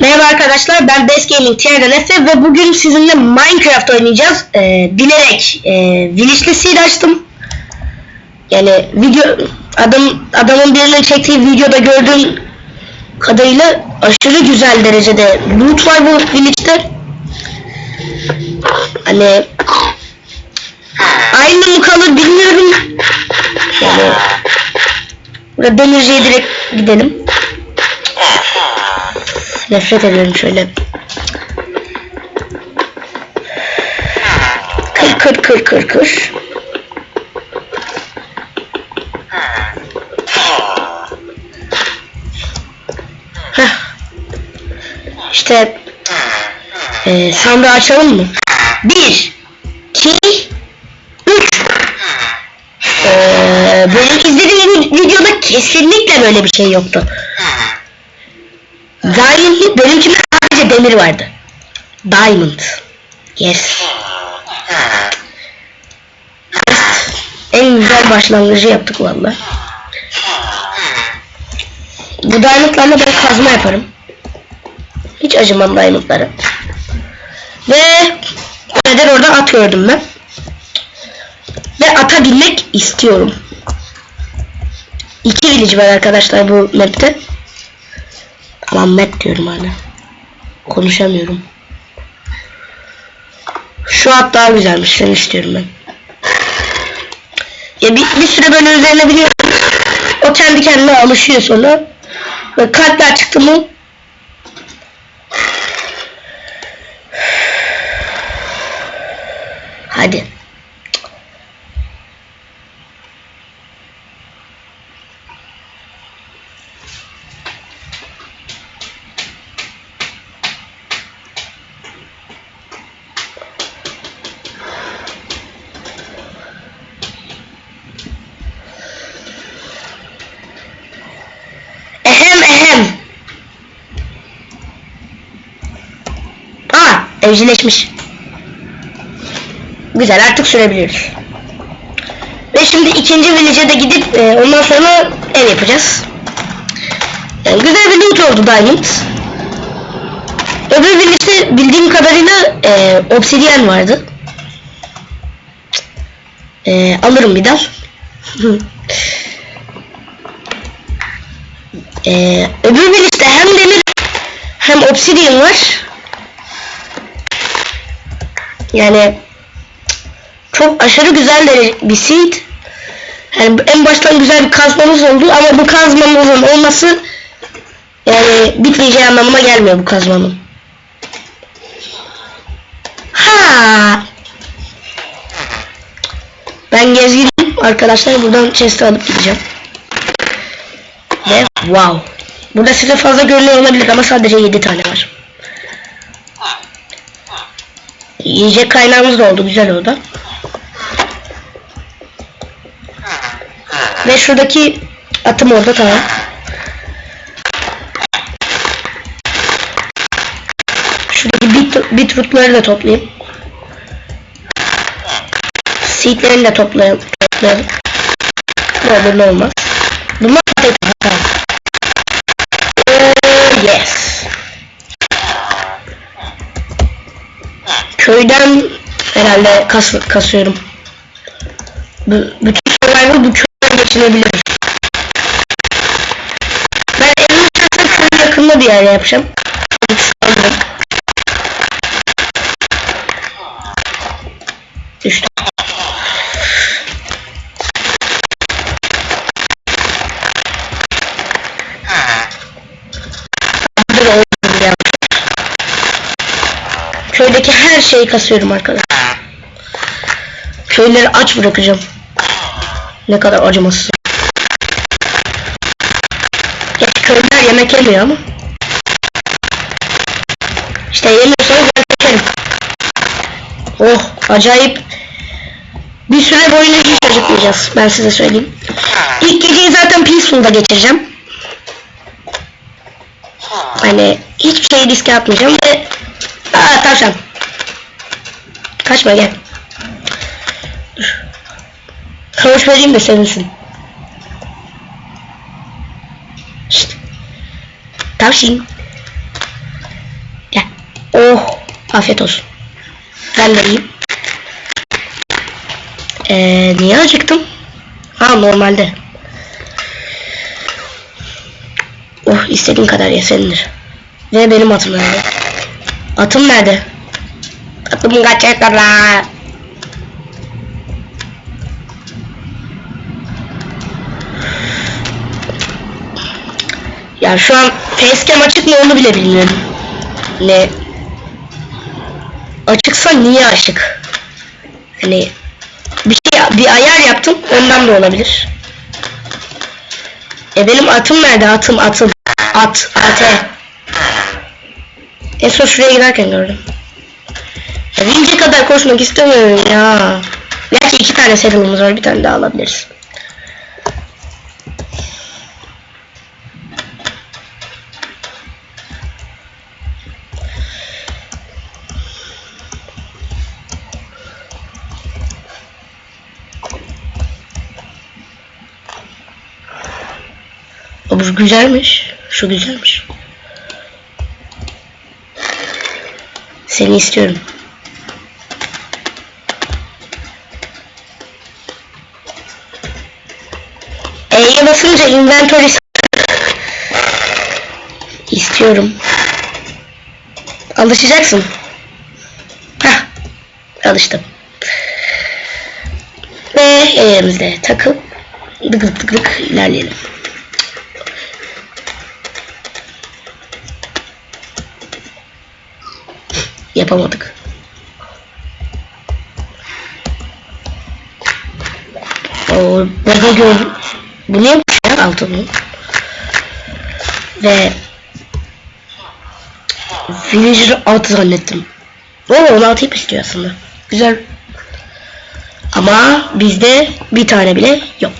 Merhaba arkadaşlar ben Best Gaming Tier'den Efe ve bugün sizinle Minecraft oynayacağız. Ee, bilerek e, Winish'li seed açtım. Yani video adam adamın birinin çektiği videoda gördüğüm kadarıyla aşırı güzel derecede loot var bu Winish'te. Hani aynı mı kalır bilmiyorum. Yani burada demirciye direkt gidelim. Nefret ediyorum şöyle. Kır kır kır kır kır. Heh. İşte e, sandığı açalım mı? Bir, iki, üç. Ee, benim izlediğim videoda kesinlikle böyle bir şey yoktu. Diamond benimkinde sadece demir vardı. Diamond. Yes. En güzel başlangıcı yaptık valla. Bu diamondlarla ben kazma yaparım. Hiç acımam diamondlara. Ve neden orada at gördüm ben. Ve ata binmek istiyorum. İki village var arkadaşlar bu map'te. Aman map diyorum hala. Konuşamıyorum. Şu at daha güzelmiş. Seni istiyorum ben. Ya bir, bir süre böyle üzerine biliyorum. O kendi kendine alışıyor sonra. Ve kalpler çıktı mı evcilleşmiş. Güzel artık sürebiliyoruz. Ve şimdi ikinci village'e de gidip e, ondan sonra ev yapacağız. Yani güzel bir loot oldu Diamond. Öbür village'de bildiğim kadarıyla e, obsidian vardı. E, alırım bir dal. e, öbür village'de hem demir hem obsidian var. Yani çok aşırı güzel bir seed. Yani en baştan güzel bir kazmamız oldu ama bu kazmamızın olması yani bitmeyeceği anlamına gelmiyor bu kazmanın. Ha. Ben gezginim arkadaşlar buradan chest alıp gideceğim. Ve wow. Burada size fazla görünüyor olabilir ama sadece 7 tane var. Yiyecek kaynağımız da oldu güzel oldu. Ve şuradaki atım orada tamam. Şuradaki bit, bitrootları da toplayayım. Seedlerini de toplayalım. toplayalım. Ne olur ne olmaz. Bunlar patates. Tamam. Oh, yes. Köyden herhalde kas, kasıyorum. Bu, bütün survival bu köyden geçinebiliriz. Ben şahsen köyün yakınında bir yer yapacağım. Köydeki her şeyi kasıyorum arkadaşlar. Köyleri aç bırakacağım. Ne kadar acımasız. Gerçi köylüler yemek yemiyor ama. İşte yemiyorsanız ben çekerim. Oh acayip. Bir süre boyunca hiç acıkmayacağız. Ben size söyleyeyim. İlk geceyi zaten Peaceful'da geçireceğim. Hani hiçbir şeyi riske atmayacağım ve Aa tavşan. Kaçma gel. Dur. Kavuş vereyim de sevinsin. Şşt. Tavşin. Afiyet olsun. Ben de yiyeyim. Ee, niye acıktım? Ha normalde. Oh istediğin kadar ye senindir. Ve benim nerede? Atım nerede? Atım kaçacak kadar. Ya şu an facecam açık mı onu bile bilmiyorum. Ne? Açıksa niye açık? Hani bir şey bir ayar yaptım ondan da olabilir. E benim atım nerede? Atım atım. At. At. En son şuraya giderken gördüm. Vince kadar koşmak istemiyorum ya. Gerçi iki tane serumumuz var. Bir tane daha alabiliriz. Bu güzelmiş. Şu güzelmiş. Seni istiyorum. E'ye basınca inventory istiyorum. Alışacaksın. Hah. Alıştım. Ve elimizde takıp dık dık dık ilerleyelim. Yapamadık. O baba gör bu ne ya altını ve Villager altı zannettim. O 16 ip istiyor aslında. Güzel. Ama bizde bir tane bile yok.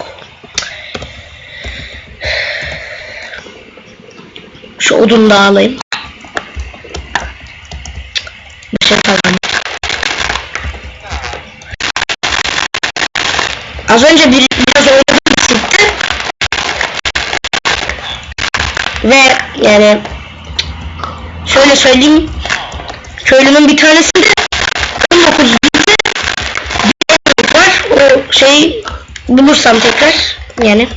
Şu odunu da alayım. Kalmadı. Az önce bir, biraz oynadım bisikte. Ve yani şöyle söyleyeyim köylünün bir tanesinde 19 binde bir var. O şeyi bulursam tekrar yani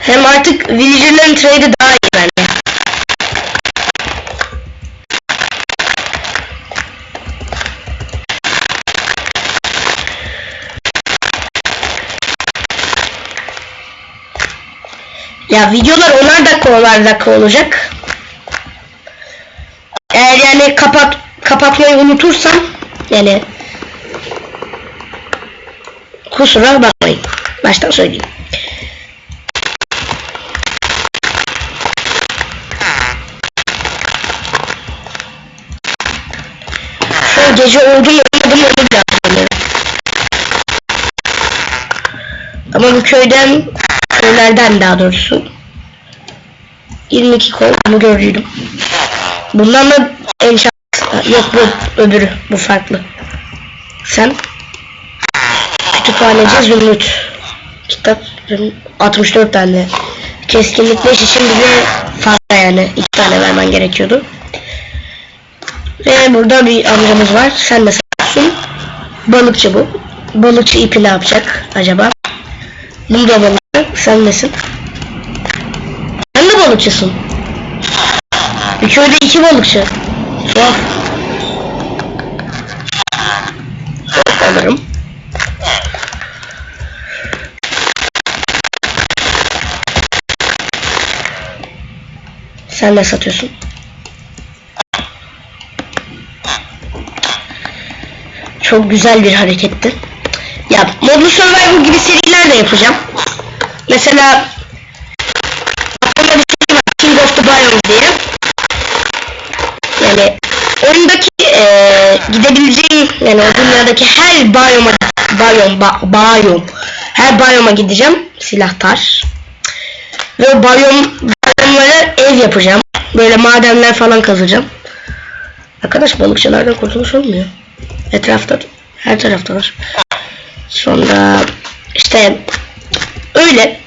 hem artık villager'ların trade'i daha Ya videolar 10'ar dakika 10'ar dakika olacak. Eğer yani kapat kapatmayı unutursam yani kusura bakmayın. Baştan söyleyeyim. Şu gece oldu mu olmadı mı onu hatırlamıyorum. Ama bu köyden köylerden daha doğrusu 22 kol bunu gördüydüm. Bundan da enşaat yok bu öbürü bu farklı. Sen kütüphaneci zümrüt kitap zümrüt, 64 tane keskinlik 5 için bir de fazla yani iki tane vermen gerekiyordu. Ve burada bir amcamız var. Sen de satıyorsun. Balıkçı bu. Balıkçı ipi ne yapacak acaba? Bunu da. Sen nesin? Sen de balıkçısın. Bir köyde iki balıkçı. Tuhaf. Çok alırım. Sen de satıyorsun. Çok güzel bir hareketti. Ya Modlu Survivor gibi seriler de yapacağım. Mesela aklımda bir seri var King of the Biome diye. Yani oyundaki eee gidebileceğim yani o dünyadaki her biyoma biyom ba, biyom her biyoma gideceğim silah tar ve biyom biyomlara ev yapacağım. Böyle madenler falan kazacağım. Arkadaş balıkçılardan kurtuluş olmuyor. Etrafta her tarafta var. Sonra işte Öyle.